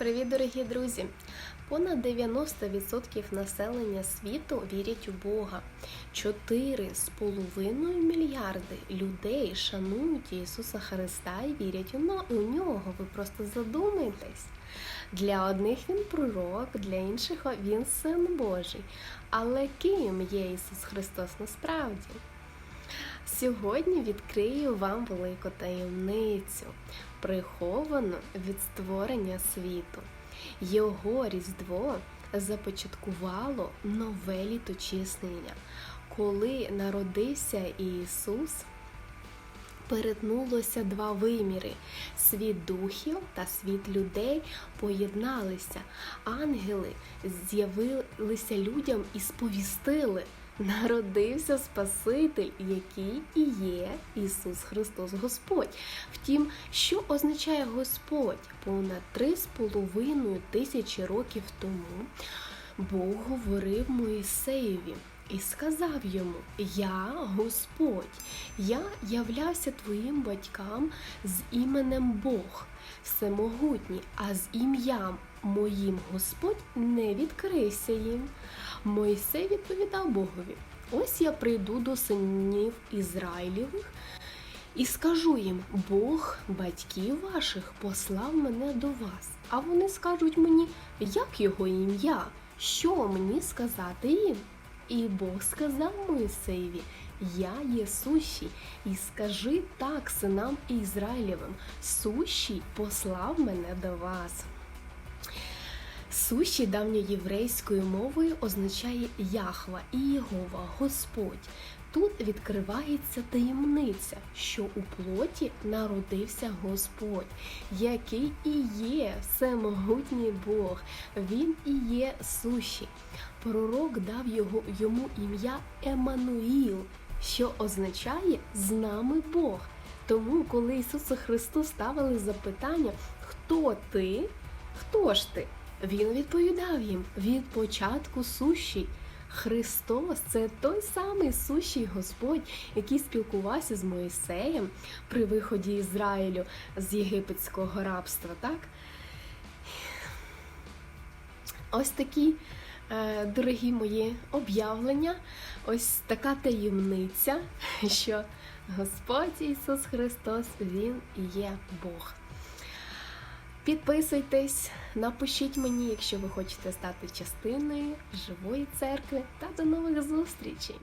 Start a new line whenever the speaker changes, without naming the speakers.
Привіт, дорогі друзі! Понад 90% населення світу вірять у Бога. 4,5 мільярди людей шанують Ісуса Христа і вірять у нього. Ви просто задумайтесь. Для одних він пророк, для інших він син Божий. Але ким є Ісус Христос насправді? Сьогодні відкрию вам велику таємницю, приховану від створення світу. Його Різдво започаткувало нове літочислення. Коли народився Ісус, перетнулося два виміри: світ духів та світ людей поєдналися. Ангели з'явилися людям і сповістили. Народився Спаситель, який і є Ісус Христос Господь. Втім, що означає Господь? Понад три з половиною тисячі років тому Бог говорив Моїсеєві і сказав йому: Я Господь, я являвся твоїм батькам з іменем Бог, Всемогутній, а з ім'ям моїм Господь не відкрився їм. Мойсей відповідав Богові: Ось я прийду до синів Ізраїлєвих і скажу їм: Бог батьків ваших послав мене до вас. А вони скажуть мені, як його ім'я, що мені сказати їм? І Бог сказав Моїсеєві, я є сущий, і скажи так синам Ізраїлєвим, сущий послав мене до вас. Суші давньоєврейською мовою означає Яхва і Єгова, Господь. Тут відкривається таємниця, що у плоті народився Господь, який і є всемогутній Бог. Він і є суші. Пророк дав його, йому ім'я Еммануїл, що означає з нами Бог. Тому, коли Ісусу Христу ставили запитання, хто ти? Хто ж ти? Він відповідав їм від початку сущий. Христос це той самий сущий Господь, який спілкувався з Моїсеєм при виході Ізраїлю з єгипетського рабства, так? Ось такі, е, дорогі мої об'явлення, ось така таємниця, що Господь Ісус Христос, Він є Бог. Підписуйтесь, напишіть мені, якщо ви хочете стати частиною живої церкви, та до нових зустрічей!